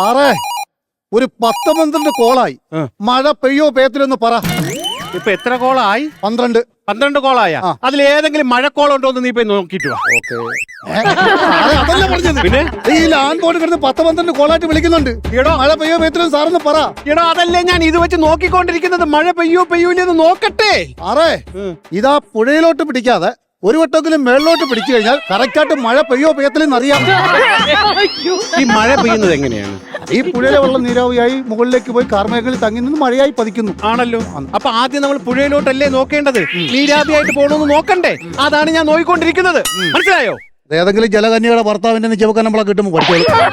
സാറേ ഒരു പത്ത് പന്ത്രണ്ട് കോളായി. മഴ പെയ്യോ പേത്തിലൊന്ന് പറ. ഇപ്പൊ എത്ര കോളായി? പന്ത്രണ്ട്. പന്ത്രണ്ട് കോളായ. അതിൽ ഏതെങ്കിലും മഴക്കോളം ഉണ്ടോ എന്ന് നീ പോയി നോക്കിട്ട് വാ ഓക്കെ അതല്ല പറഞ്ഞത്? പിന്നെ? ഈ ലാൻഡ് ബോർഡ് കിടന്ന് പത്ത് പന്ത്രണ്ട് കോളായിട്ട് വിളിക്കുന്നുണ്ട്. എടോ. മഴ പെയ്യോ സാറൊന്ന് പറ. എടോ അതല്ലേ ഞാൻ ഇത് വെച്ച് നോക്കിക്കൊണ്ടിരിക്കുന്നത്. മഴ പെയ്യോ പെയ്യൂലെന്ന് നോക്കട്ടെ. സാറേ ഇതാ പുഴയിലോട്ട് പിടിക്കാതെ ഒരു വട്ടത്തിലും മേളിലോട്ട് പിടിച്ചു കഴിഞ്ഞാൽ കറക്റ്റായിട്ട് മഴ പെയ്യോ പെയ്യത്തില്ലെന്ന് അറിയാം ഈ മഴ പെയ്യുന്നത് എങ്ങനെയാണ്? ഈ പുഴയിലെ വെള്ളം നീരാവിയായി മുകളിലേക്ക് പോയി കാർമേഘങ്ങളിൽ തങ്ങി നിന്ന് മഴയായി പതിക്കുന്നു. ആണല്ലോ. അപ്പൊ ആദ്യം നമ്മൾ പുഴയിലോട്ടല്ലേ നോക്കേണ്ടത്? നീരാവിയായിട്ട് പോകണമെന്ന് നോക്കണ്ടേ? അതാണ് ഞാൻ നോക്കിക്കൊണ്ടിരിക്കുന്നത് മനസ്സിലായോ? ഏതെങ്കിലും ജലകന്യയുടെ ഭർത്താവിന്റെ നിജവക്കാൻ നമ്മളെ കിട്ടുമ്പോൾ പഠിച്ചോളൂ.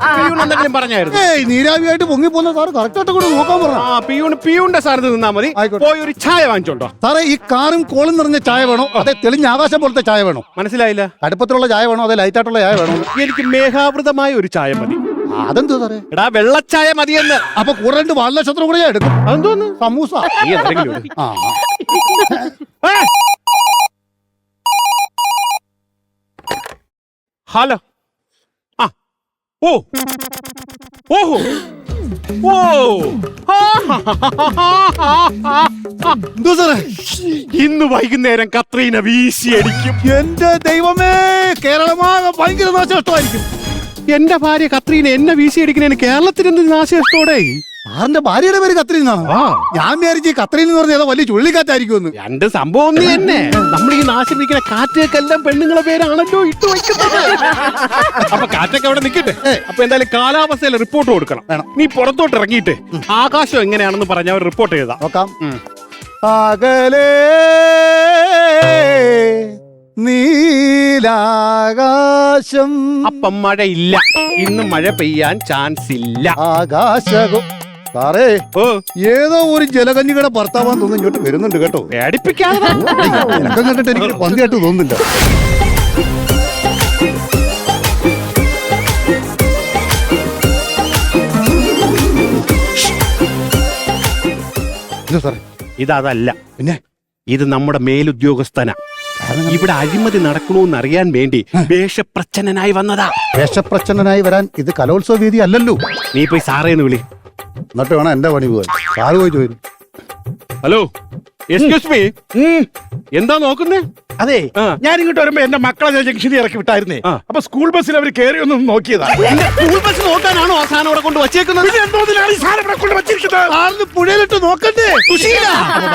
പിയൂൺ എന്തെങ്കിലും പറഞ്ഞായിരുന്നു? ഏയ് നീരാവിയായിട്ട് പൊങ്ങി പോകുന്ന സാറ് കറക്റ്റായിട്ട് കൂടെ നോക്കാൻ പറഞ്ഞു? ആ പിയൂണ് പിയൂണിന്റെ സ്ഥാനത്ത് നിന്നാ മതി. ആയിക്കോട്ടെ. പോയി ഒരു ചായ വാങ്ങിച്ചോണ്ടോ? സാറേ ഈ കാറും കോളും നിറഞ്ഞ ചായ വേണോ? അതെ തെളിഞ്ഞ ആകാശം പോലത്തെ ചായ വേണോ? മനസ്സിലായില്ല. കടുപ്പത്തിലുള്ള ചായ വേണോ? അതെ ലൈറ്റായിട്ടുള്ള ചായ വേണോ? എനിക്ക് മേഘാവൃതമായ ഒരു ചായ മതി. ആ, അതെന്താ സാറേ? എടാ വെള്ളച്ചായ മതിയെന്ന്. അപ്പൊ കൂടെ രണ്ട് വാലക്ഷത്രം കൂടെ ഞാൻ എടുക്കും. അതെന്തോന്ന്? സമൂസ. നീ എന്തെങ്കിലും ഇട്. ആ. ഏ! ഹലോ. ആ ഓ. ഓഹോ ഓ. എന്തോ സാറേ? ഇന്ന് വൈകുന്നേരം കത്രീന വീശിയടിക്കും. എന്റെ ദൈവമേ കേരളമാകെ ഭയങ്കര നാശനഷ്ടമായിരിക്കും. എന്റെ ഭാര്യ കത്രീന എന്നെ വീശിയടിക്കുന്നതിന് കേരളത്തിന് എന്ത് നാശനഷ്ടോടെ? സാറിന്റെ ഭാര്യയുടെ പേര് കത്രീൻ എന്നാണ്? ഞാൻ വിചാരിച്ച് കത്രി കത്രീൻ എന്ന് പറഞ്ഞാൽ ഏതോ വലിയ ചുഴലിക്കാറ്റായിരിക്കുമെന്ന്. രണ്ട് സംഭവം നീ തന്നെ. നമ്മൾ ഈ നാശിപ്പിക്കുന്ന കാറ്റേക്കെല്ലാം പെണ്ണുങ്ങളെ പേരാണല്ലോ ഇട്ട് വയ്ക്കുന്നത്. അപ്പൊ കാറ്റൊക്കെ അവിടെ നിൽക്കട്ടെ. അപ്പൊ എന്തായാലും കാലാവസ്ഥയിൽ റിപ്പോർട്ട് കൊടുക്കണം. വേണം. നീ പുറത്തോട്ട് ഇറങ്ങിയിട്ട് ആകാശം എങ്ങനെയാണെന്ന് പറഞ്ഞ അവർ റിപ്പോർട്ട് ചെയ്താ. നോക്കാം. അകലേ നീലാകാശം. അപ്പം മഴയില്ല. ഇന്ന് മഴ പെയ്യാൻ ചാൻസ് ഇല്ല. ആകാശകോ സാറേ ഓ. ഏതോ ഒരു ജലകന്യകയുടെ ഭർത്താവാൻ തോന്നുന്നു ഇങ്ങോട്ട് വരുന്നുണ്ട് കേട്ടോ. പേടിപ്പിക്കാതെ എനക്കം കണ്ടിട്ട് എനിക്ക് പന്തിയായിട്ട് തോന്നുന്നില്ല. ഇത് സാറേ. ഇതല്ല പിന്നെ? ഇത് നമ്മുടെ മേലുദ്യോഗസ്ഥന. ഇവിടെ അഴിമതി നടക്കണമെന്ന് അറിയാൻ വേണ്ടി വേഷപ്രച്ഛന്നനായി വന്നതാ. വേഷപ്രച്ഛന്നനായി വരാൻ ഇത് കലോത്സവ വേദി അല്ലല്ലോ. നീ പോയി സാറേന്ന് വിളി. എന്നിട്ട് വേണം എന്റെ പണി പോകാൻ സാറ് പോയി ചോദിച്ചു ഹലോ എക്സ്ക്യൂസ് മീ എന്താ നോക്കുന്നേ? അതെ. ഞാൻ ഇങ്ങോട്ട് വരുമ്പോ എന്റെ മക്കളെ ജംഗ്ഷനിൽ ഇറക്കി വിട്ടായിരുന്നേ. അപ്പൊ സ്കൂൾ ബസ്സിൽ അവർ കയറി ഒന്ന് നോക്കിയതാ. സ്കൂൾ ബസ് നോക്കാനാണോ ആ സാധനം അവിടെ കൊണ്ട് വച്ചേക്കുന്നത്? എന്തോന്നിലാണ് ഈ സാധനം ഇവിടെ കൊണ്ട് വെച്ചിരിക്കുന്നത്? പുഴയിലിട്ട് നോക്കണ്ടേ?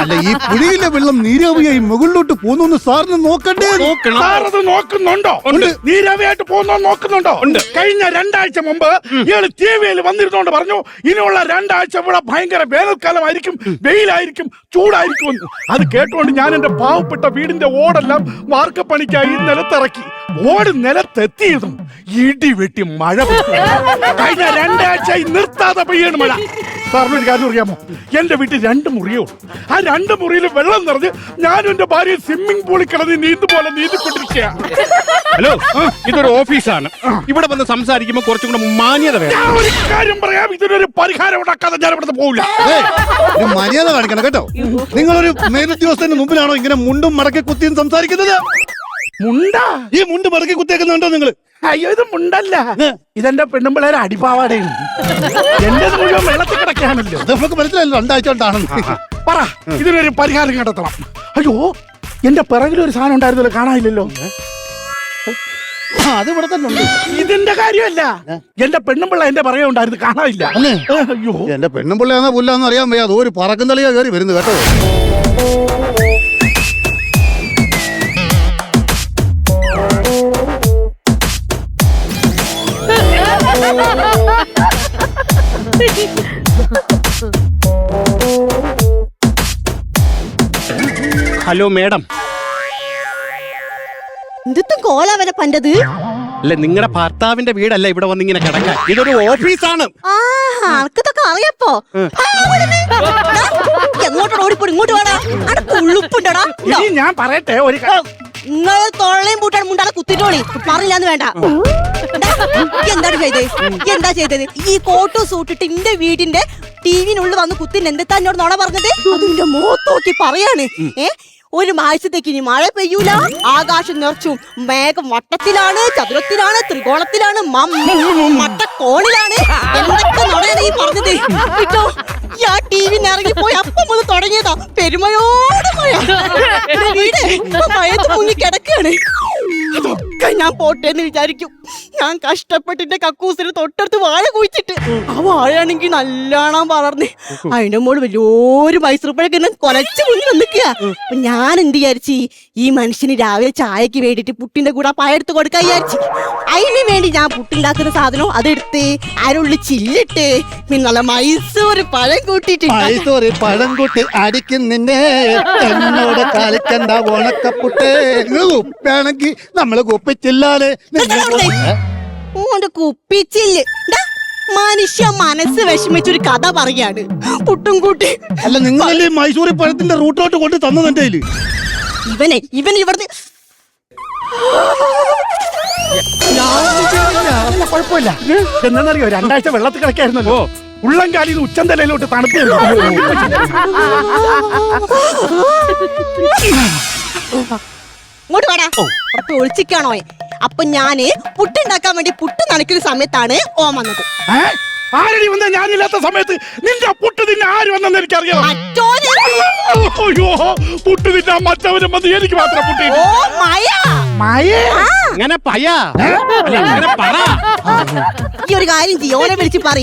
അല്ല ഈ പുഴയിലെ വെള്ളം നീരാവിയായി മുകളിലോട്ട് പോകുന്നു സാറിന് നോക്കണ്ടേ? നോക്കണം. അത് നോക്കുന്നുണ്ടോ. നീരാവിയായിട്ട് പോകുന്നോ നോക്കുന്നുണ്ടോ? ഉണ്ട്. കഴിഞ്ഞ രണ്ടാഴ്ച മുമ്പ് ഇയാൾ ടി വിയിൽ വന്നിരുന്നോണ്ട് പറഞ്ഞു ഇനിയുള്ള രണ്ടാഴ്ച ഇവിടെ ഭയങ്കര വേനൽക്കാലമായിരിക്കും വെയിലായിരിക്കും ചൂടായിരിക്കും എന്ന്. അത് കേട്ടുകൊണ്ട് ഞാൻ എന്റെ പാവപ്പെട്ട വീടിന്റെ ഓടെല്ലാം വാർക്കപ്പണിക്കായി നിലത്തിറക്കി. ഓട് നിലത്തെത്തിയതും ഇടി വെട്ടി മഴ. കഴിഞ്ഞ രണ്ടാഴ്ചയായി നിർത്താതെ പെയ്യാണ് മഴ. സാറിന് ഒരു കാര്യം അറിയാമോ? എന്റെ വീട്ടിൽ രണ്ട് മുറിയോ ആ രണ്ട് മുറിയിൽ വെള്ളം നിറഞ്ഞ് ഞാനും എന്റെ ഭാര്യ സ്വിമ്മിംഗ് പൂളിൽ കിടന്ന് നീന്തുപോലെ നീന്തിക്കൊണ്ടിരിക്കുക ഹലോ ഇതൊരു ഓഫീസാണ്. ഇവിടെ വന്ന് സംസാരിക്കുമ്പോൾ കുറച്ചും കൂടെ മാന്യത വേണം. ഞാൻ ഒരു കാര്യം പറയാം ഇതിനൊരു പരിഹാരം ഉണ്ടാക്കാതെ ഞാൻ ഇവിടുന്ന് പോകില്ല ഒരു മര്യാദ കാണിക്കണം കേട്ടോ. നിങ്ങളൊരു മേലുദ്യോഗസ്ഥന്റെ മുമ്പിലാണോ ഇങ്ങനെ മുണ്ടും മടക്കി കുത്തിയും സംസാരിക്കുന്നത്? മുണ്ട? ഈ മുണ്ട് മടക്കി കുത്തിയേക്കുന്നുണ്ടോ നിങ്ങൾ അയ്യോ ഇത് മുണ്ടല്ല. ഇതെന്റെ പെണ്ണുമ്പിള്ളേരെ അടിപ്പാവാടയാണ് എന്റെ മുഴുവൻ വെള്ളത്തിൽ കിടക്കാണല്ലോ അത് നമുക്ക് മനസ്സിലായല്ലോ രണ്ടാഴ്ച കൊണ്ടാണെന്ന്. പറ ഇതിനൊരു പരിഹാരം കണ്ടെത്തണം. അയ്യോ എന്റെ പിറകിലൊരു സാധനം ഉണ്ടായിരുന്നല്ലോ കാണാനില്ലല്ലോ. അത് ഇവിടെ തന്നെ ഉണ്ട്. ഇതിന്റെ കാര്യമല്ല. എന്റെ പെണ്ണുമ്പിള്ള എന്റെ പിറകെ ഉണ്ടായിരുന്നു കാണാനില്ല. അയ്യോ. എന്റെ പെണ്ണും പിള്ളയാണോ പുല്ലാന്ന് അറിയാൻ വയ്യ അത് ഒരു പറക്കും തളിയാ കയറി വരുന്നു കേട്ടോ. Hello madam. എന്തും കോലാവനെ പണ്ടത്? അല്ല നിങ്ങളുടെ ഭർത്താവിന്റെ വീടല്ല ഇവിടെ വന്ന് ഇങ്ങനെ കിടക്കാൻ. ഇതൊരു ഓഫീസാണ്. ആ ആൾക്കതൊക്കെ അറിയപ്പോ. എങ്ങോട്ടാണ് ഓടിപ്പോ ഇങ്ങോട്ട് വേടാ. അനക്ക് ഉളുപ്പുണ്ടടാ ഇനി ഞാൻ പറയട്ടെ ഒരു ക- നിങ്ങൾ തൊള്ളയും പൂട്ടാണ് മുണ്ടാതെ കുത്തിട്ടോളി. പറഞ്ഞില്ലാന്ന് വേണ്ട. എന്താണ് ചെയ്തത് എന്താ ചെയ്തത് ഈ കോട്ടും സൂട്ടിട്ട് എന്റെ വീടിന്റെ ടിവിനുള്ളിൽ വന്ന് കുത്തിന് എന്താ എന്നോട് നോണ പറഞ്ഞത്? അതിന്റെ മോത്ത് നോക്കി പറയാണ്. ഏ? ഒരു മാസത്തേക്ക് ഇനി മഴ പെയ്യൂല. ആകാശം നിറച്ചു മേഘം വട്ടത്തിലാണ് ചതുരത്തിലാണ് ത്രികോണത്തിലാണ് മട്ടക്കോണിലാണ് എന്തൊക്കെ നുണയാണ് ഈ പറഞ്ഞത്? കേട്ടോ ആ ടി വി ഇറങ്ങി പോയി അപ്പം മുതൽ തുടങ്ങിയതാ. പെരുമയോട് മഴ. വീട് ഇപ്പൊ മഴയത്ത് മുങ്ങി കിടക്കാണ് അതൊക്കെ ഞാൻ പോട്ടെ എന്ന് വിചാരിക്കും. ഞാൻ കഷ്ടപ്പെട്ടിട്ട് കക്കൂസിന് തൊട്ടടുത്ത് വാഴ കുഴിച്ചിട്ട്. ആ വാഴയാണെങ്കിൽ നല്ലോണം വളർന്ന്. അതിന്റെ മോൾ വലിയൊരു മൈസൂർപ്പഴൊക്കെ കൊലച്ചു മുന്നിൽ നിൽക്കുക അപ്പൊ ഞാൻ എന്ത് വിചാരിച്ചു? ഈ മനുഷ്യന് രാവിലെ ചായക്ക് വേണ്ടിട്ട് പുട്ടിന്റെ കൂടെ ആ പഴം എടുത്ത് കൊടുക്കാൻ വിചാരിച്ചു. അതിന് വേണ്ടി ഞാൻ പുട്ടുണ്ടാക്കുന്ന സാധനം അതെടുത്ത് അരുള്ളി ചില്ലിട്ട് പിന്നെ നല്ല മൈസൂർ പഴം കൂട്ടിട്ട് മൈസൂര് പഴം ഉപ്പാണെങ്കിൽ നമ്മൾ കുപ്പിച്ചില്ലാതെ ഓന്റെ കുപ്പിച്ചില്ല്. മനുഷ്യ മനസ്സ് വിഷമിച്ചൊരു കഥ പറയാണ്. പുട്ടും കൂട്ടി. അല്ല നിങ്ങൾ മൈസൂരി പഴത്തിന്റെ റൂട്ടോട്ട് കൊണ്ട് തന്നതെന്റെ ഇവനെ ഇവൻ ഇവിടുന്ന്. അല്ല കുഴപ്പമില്ല. എന്താണെന്നറിയോ രണ്ടാഴ്ച വെള്ളത്തിൽ കിടക്കായിരുന്നല്ലോ. ഉള്ളം കാലിൽ നിന്ന് ഉച്ചം തലയിലോട്ട് തണുപ്പ് ഇങ്ങോട്ട് വേടാ. അപ്പൊ ഒളിച്ചിക്കാണോ? അപ്പൊ ഞാൻ പുട്ടുണ്ടാക്കാൻ വേണ്ടി പുട്ട് നനയ്ക്കുന്ന സമയത്താണ് ഓം വന്നത്. ആരടി വന്ന? ഞാനില്ലാത്ത സമയത്ത് നിന്റെ പുട്ട് തിന്നെ ആര് വന്നെന്ന് എനിക്കറിയാം? മറ്റോന്? അയ്യോ പുട്ട് തിന്നാൻ മറ്റവരും വന്ന് എനിക്ക് മാത്രം പുട്ടി ഓ മയ. മയേ? അങ്ങനെ പയ. അങ്ങനെ പറ. ഈ ഒരു കാര്യം ചെയ്യ ഓനെ വിളിച്ച് പറ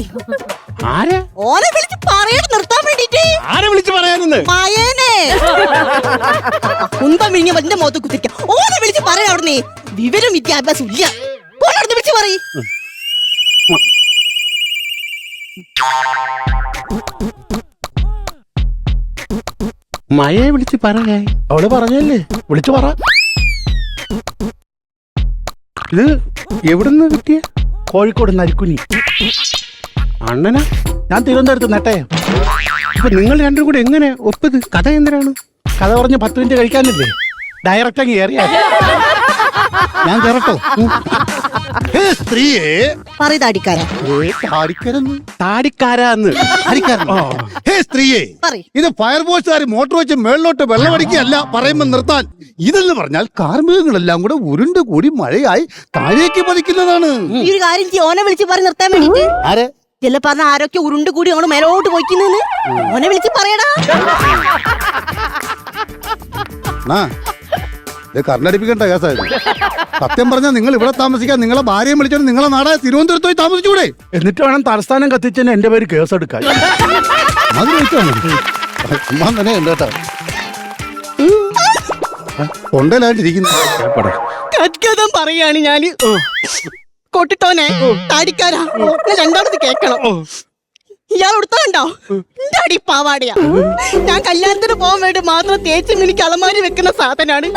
ആരെ? ഓനെ വിളിച്ച് പറയാൻ നിർത്താൻ വേണ്ടിട്ട്. ആരെ വിളിച്ചു പറയാനെന്ന്? മയനെ. കുന്തം വിഴിഞ്ഞ എന്റെ മുഖത്ത് കുത്തിരിക്കാം. ഓനെ വിളിച്ച് പറയാ അവിടുന്ന് വിവരം വിദ്യാഭ്യാസം ഇല്ല. ഓനടുത്ത് വിളിച്ച് പറ മഴയെ വിളിച്ച് പറയാ. അവൾ പറഞ്ഞല്ലേ വിളിച്ചു പറ. ഇത് എവിടുന്ന് കിട്ടിയ? കോഴിക്കോട് നരിക്കുനി. അണ്ണനാ? ഞാൻ തിരുവനന്തപുരത്ത് നട്ടേ അപ്പൊ നിങ്ങൾ രണ്ടും കൂടെ എങ്ങനെ ഒപ്പത്? കഥ എന്തിനാണ്? കഥ പറഞ്ഞ് പത്ത് മിനിറ്റ് കഴിക്കാനില്ലേ? ഡയറക്റ്റ് അങ്ങ് കയറിയാ ഞാൻ കയറട്ടോ സ്ത്രീയെ. ഹേ സ്ത്രീയെ. ഇത് ഫയർഫോഴ്സുകാർ മോട്ടോർ വെച്ച് മേളിലോട്ട് വെള്ളമടിക്കുകയല്ല പറയുമ്പോൾ നിർത്താൻ. ഇതെന്ന് പറഞ്ഞാൽ കാർമികങ്ങളെല്ലാം കൂടെ ഉരുണ്ട് കൂടി മഴയായി താഴേക്ക് പതിക്കുന്നതാണ്. ഈ ഒരു കാര്യം ഓനെ വിളിച്ച് പറഞ്ഞ് നിർത്താൻ വേണ്ടിട്ട്. ആരെ? ചെല്ല പറഞ്ഞ ആരൊക്കെ ഉരുണ്ട് കൂടി അങ്ങോട്ട് മേലോട്ട് പോയിക്കുന്നെന്ന്? ഓനെ വിളിച്ച് പറയടാ. കർണടിപ്പിക്കേണ്ട കേസായിരുന്നു സത്യം പറഞ്ഞാൽ നിങ്ങൾ ഇവിടെ താമസിക്കാൻ നിങ്ങളെ ഭാര്യയും വിളിച്ചോണ്ട് നിങ്ങളെ നാടായ തിരുവനന്തപുരത്ത് പോയി താമസിച്ചൂടെ? എന്നിട്ട് വേണം തലസ്ഥാനം കത്തിച്ചതിന് എന്റെ പേര് കേസ് എടുക്കാൻ അത് ചോദിച്ചാണ് അമ്മ തന്നെ ഉണ്ട് കേട്ടോ. തൊണ്ടയിലായിട്ടിരിക്കുന്നു. കഥം പറയാണ് ഞാൻ. കൊട്ടിട്ടോനെ താടിക്കാരാ. രണ്ടാമത് കേക്കണം. ഇയാൾ ഉടുത്തണ്ടോ എന്റെ അടി പാവാടിയാ. ഞാൻ കല്യാണത്തിന് പോകാൻ വേണ്ടി മാത്രം തേച്ച് മിനിക്ക് അലമാരി വെക്കുന്ന സാധനമാണ്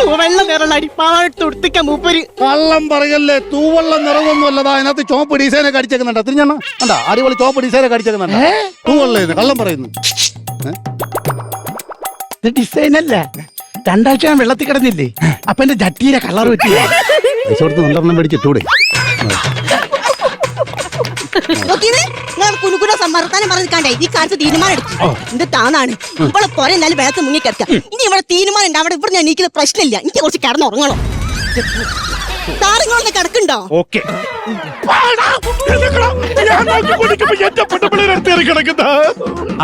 തൂവെള്ള നിറമുള്ള അടിപ്പാവാട ഉടുത്തിക്കാൻ മൂപ്പര്. കള്ളം പറയല്ലേ തൂവള്ള നിറവൊന്നുമല്ലതാ അതിനകത്ത് ചോപ്പ് ഡിസൈനൊക്കെ അടിച്ചേക്കുന്നുണ്ട്. തിരിഞ്ഞാ കണ്ടാ? അടിപൊളി ചോപ്പ് ഡിസൈനൊക്കെ അടിച്ചേക്കുന്നുണ്ട്. തൂവെള്ള കള്ളം പറയുന്നു. ഇത് ഡിസൈൻ അല്ല. രണ്ടാഴ്ച ഞാൻ വെള്ളത്തിൽ കിടന്നില്ലേ. അപ്പൊ എന്റെ ജട്ടിയിലെ കളർ പറ്റിയ പൈസ കൊടുത്ത് നല്ലെണ്ണം മേടിച്ചിട്ടൂടെ നോക്കിയത് ഞാൻ കുനുകുന സമ്മർദ്ദാനം പറഞ്ഞിരിക്കാണ്ടേ ഈ കാലത്ത് തീരുമാനം എടുത്തു എന്ത് താന്നാണ് ഇവിടെ പോരെ എന്നാലും വെള്ളത്തിൽ മുങ്ങി ഇനി ഇവിടെ തീരുമാനം ഉണ്ട് അവിടെ ഇവിടെ ഞാൻ എനിക്കുന്ന പ്രശ്നമില്ല. എനിക്ക് കുറച്ച് കിടന്നുറങ്ങണം. താരങ്ങളൊന്ന് കിടക്കുണ്ടോ ഓക്കെ.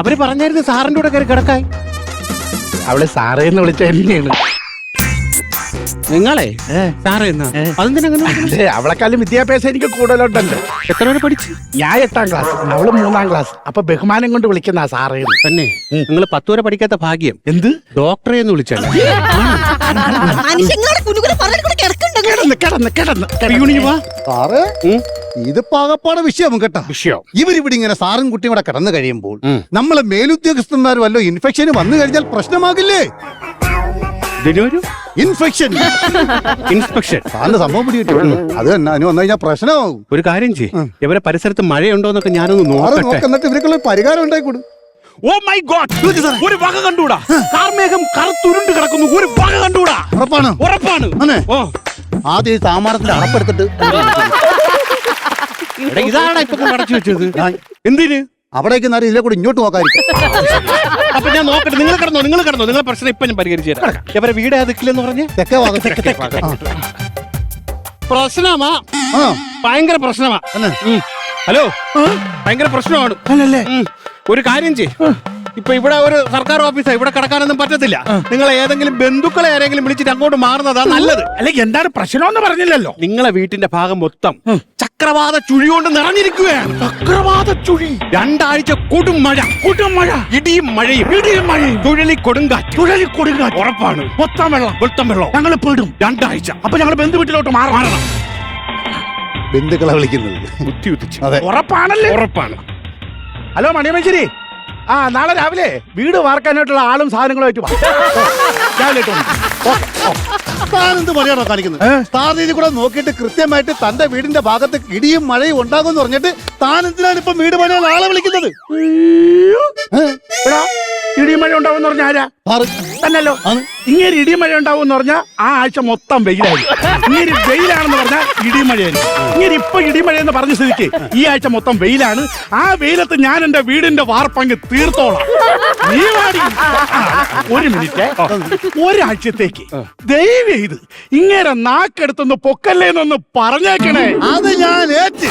അവർ പറഞ്ഞായിരുന്നു സാറിന്റെ കൂടെ കയറി കിടക്കാൻ. അവൾ സാറേന്ന് വിളിച്ച എന്നെയാണ്. നിങ്ങളെ. സാറേ എന്നാ? അവളെക്കാളും വിദ്യാഭ്യാസം എനിക്ക് കൂടുതലുണ്ടല്ലോ. എത്ര വരെ പഠിച്ചു? ഞാൻ എട്ടാം ക്ലാസ് അവൾ മൂന്നാം ക്ലാസ് അപ്പൊ ബഹുമാനം കൊണ്ട് വിളിക്കുന്ന സാറേ തന്നെ. നിങ്ങൾ പത്ത് വരെ പഠിക്കാത്ത ഭാഗ്യം. എന്ത്? ഡോക്ടറെ എന്ന് കിടന്ന് കിടന്ന് കിടന്ന്. സാറ് ഇത് പാകപ്പാടെ വിഷയം കേട്ടോ. വിഷയം. ഇവരിവിടെ ഇങ്ങനെ സാറും കുട്ടിയും കൂടെ കിടന്നു കഴിയുമ്പോൾ നമ്മളെ മേലുദ്യോഗസ്ഥന്മാർ വല്ലോ ഇൻഫെക്ഷൻ വന്നു കഴിഞ്ഞാൽ പ്രശ്നമാകില്ലേ? ഇതിനൊരു ഇൻഫെക്ഷൻ. ഇൻസ്പെക്ഷൻ. സാറിന് സംഭവം പിടികിട്ടി. അത് തന്നെ. അതിന് വന്നു കഴിഞ്ഞാൽ പ്രശ്നമാകും ഒരു കാര്യം ചെയ്യും. ഇവരെ പരിസരത്ത് മഴയുണ്ടോ എന്നൊക്കെ ഞാനൊന്ന് നോക്കട്ടെ. നോക്കുന്നിട്ട് ഇവർക്കുള്ള പരിഹാരം ഉണ്ടായിക്കൂടും? Oh my God. ഒരു വക കണ്ടൂടാ കാർമേഘം കറുത്തുരുണ്ട് കിടക്കുന്നു. ഒരു വക കണ്ടൂടാ ഉറപ്പാണ്. ഉറപ്പാണ്? ഓ. ആദ്യം ഈ താമാരത്തിന്റെ അടപ്പെടുത്തിട്ട് ഇതാണ് ഇപ്പൊ കൊണ്ട് അടച്ചു വെച്ചത് എന്തിന്? അവിടേക്ക് നേരം ഇതിലെ കൂടി ഇങ്ങോട്ട് നോക്കാതിരിക്കും. അപ്പൊ ഞാൻ നോക്കട്ടെ നിങ്ങൾ കിടന്നോ നിങ്ങൾ കിടന്നോ നിങ്ങളെ പ്രശ്നം ഇപ്പൊ ഞാൻ പരിഹരിച്ചു തരാം. ഇവരെ വീട് അതിക്കില്ലെന്ന് പറഞ്ഞ്? തെക്കേ ഭാഗത്ത് പ്രശ്നമാ. ആ. ഭയങ്കര പ്രശ്നമാ? ഹലോ. ഭയങ്കര പ്രശ്നമാണ്. അല്ലല്ലേ? ഒരു കാര്യം ചെയ് ഇപ്പൊ ഇവിടെ ഒരു സർക്കാർ ഓഫീസാ ഇവിടെ കിടക്കാനൊന്നും പറ്റത്തില്ല. നിങ്ങൾ ഏതെങ്കിലും ബന്ധുക്കളെ ആരെങ്കിലും വിളിച്ചിട്ട് അങ്ങോട്ട് മാറുന്നതാ നല്ലത്. അല്ലെങ്കിൽ എന്താണ് പ്രശ്നമെന്ന് പറഞ്ഞില്ലല്ലോ. നിങ്ങളെ വീട്ടിന്റെ ഭാഗം മൊത്തം ചക്രവാത ചുഴി കൊണ്ട് നിറഞ്ഞിരിക്കുകയാണ്. ചക്രവാത ചുഴി. രണ്ടാഴ്ച കൊടും മഴ. കൊടും മഴ. ഇടിയും മഴയും. ഇടിയും മഴയും. ചുഴലി കൊടുങ്കാറ്റ്. ചുഴലി കൊടുങ്കാറ്റ്. ഉറപ്പാണ്. മൊത്തം വെള്ളം. മൊത്തം വെള്ളം. ഞങ്ങൾ പെടും. രണ്ടാഴ്ച. അപ്പൊ ഞങ്ങൾ ബന്ധു വീട്ടിലോട്ട് മാറണം. ബന്ധുക്കളെ വിളിക്കുന്നത്. ബുദ്ധിയുദ്ധിച്ചു ഉദിച്ചു അതെ. ഉറപ്പാണല്ലേ? ഉറപ്പാണ്. ഹലോ മണിയമ്മശ്ശേരി ആ നാളെ രാവിലെ വീട് വാർക്കാനായിട്ടുള്ള ആളും സാധനങ്ങളുമായിട്ട് വാ. രാവിലെ എന്ത് പണിയാണോ കാണിക്കുന്നത് താൻ ഇതിൽ കൂടെ നോക്കിയിട്ട് കൃത്യമായിട്ട് തന്റെ വീടിന്റെ ഭാഗത്ത് ഇടിയും മഴയും ഉണ്ടാകുമെന്ന് പറഞ്ഞിട്ട് താൻ എന്തിനാണ് ഇപ്പൊ വീട് പണിയാൻ ആളെ വിളിക്കുന്നത്. ഏ? എടാ ഇടിയും മഴ ഉണ്ടാവും പറഞ്ഞ ആരാ? തന്നല്ലോ. ഇങ്ങനെ ഇടിയും മഴ ഉണ്ടാവും പറഞ്ഞാൽ ആ ആഴ്ച മൊത്തം വെയിലായിരിക്കും ഇങ്ങനെ വെയിലാണെന്ന് പറഞ്ഞാൽ ഇടിയും മഴയായിരിക്കും ഇങ്ങനെ ഇപ്പൊ ഇടിമഴ എന്ന് പറഞ്ഞ സ്ഥിതിക്ക് ഈ ആഴ്ച മൊത്തം വെയിലാണ്. ആ വെയിലത്ത് ഞാൻ എന്റെ വീടിന്റെ വാർപ്പങ്ക് തീർത്തോളാം. നീ വാടി. ഒരു മിനിറ്റ്. ഒരാഴ്ചത്തേക്ക് ദയവ് ചെയ്ത് ഇങ്ങനെ നാക്കെടുത്തൊന്ന് പൊക്കല്ലേന്നൊന്ന് പറഞ്ഞേക്കണേ. അത് ഞാൻ ഏറ്റ്.